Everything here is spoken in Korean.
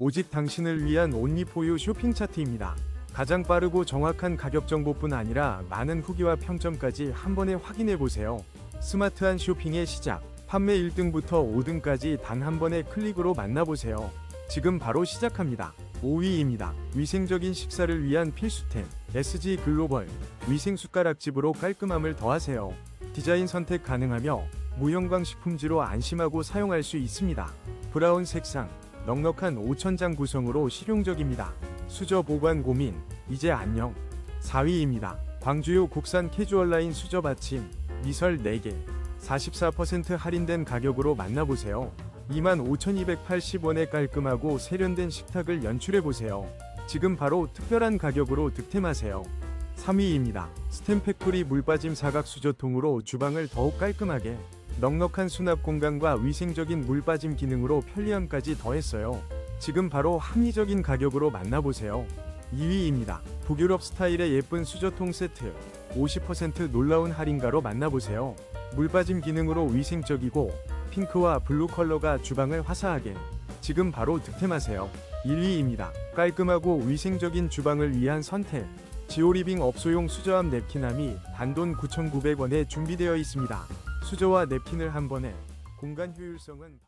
오직 당신을 위한 온리포유 쇼핑 차트입니다. 가장 빠르고 정확한 가격 정보뿐 아니라 많은 후기와 평점까지 한 번에 확인해 보세요. 스마트한 쇼핑의 시작. 판매 1등부터 5등까지 단 한 번의 클릭으로 만나보세요. 지금 바로 시작합니다. 5위입니다. 위생적인 식사를 위한 필수템. SG 글로벌. 위생 숟가락집으로 깔끔함을 더하세요. 디자인 선택 가능하며 무형광 식품지로 안심하고 사용할 수 있습니다. 브라운 색상. 넉넉한 5천장 구성으로 실용적입니다. 수저 보관 고민. 이제 안녕. 4위입니다. 광주요 국산 캐주얼 라인 수저 받침. 미설 4개. 44% 할인된 가격으로 만나보세요. 25,280원에 깔끔하고 세련된 식탁을 연출해보세요. 지금 바로 특별한 가격으로 득템하세요. 3위입니다. 스템팩토리 물빠짐 사각 수저통으로 주방을 더욱 깔끔하게 넉넉한 수납 공간과 위생적인 물빠짐 기능으로 편리함까지 더했어요. 지금 바로 합리적인 가격으로 만나보세요. 2위입니다. 북유럽 스타일의 예쁜 수저통 세트 50% 놀라운 할인가로 만나보세요. 물빠짐 기능으로 위생적이고 핑크와 블루 컬러가 주방을 화사하게 지금 바로 득템하세요. 1위입니다. 깔끔하고 위생적인 주방을 위한 선택 지오리빙 업소용 수저함 냅킨함이 단돈 9,900원에 준비되어 있습니다. 수저와 냅킨을 한 번에 공간 효율성은